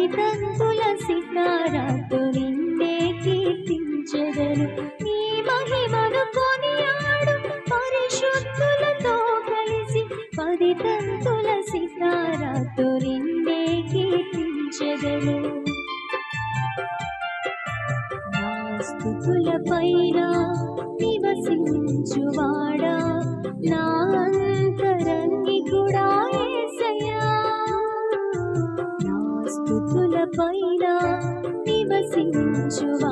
పది తంతుల సితారాతో నిన్నే కీర్తించెదను నీ మహిమను కొనియాడు పరిశుద్ధులతో కలిసి. పది తంతుల సితారాతో నిన్నే కీర్తించెదను నా స్థుతుల పైన నివసించువాడా. నా పైన నివసించువా?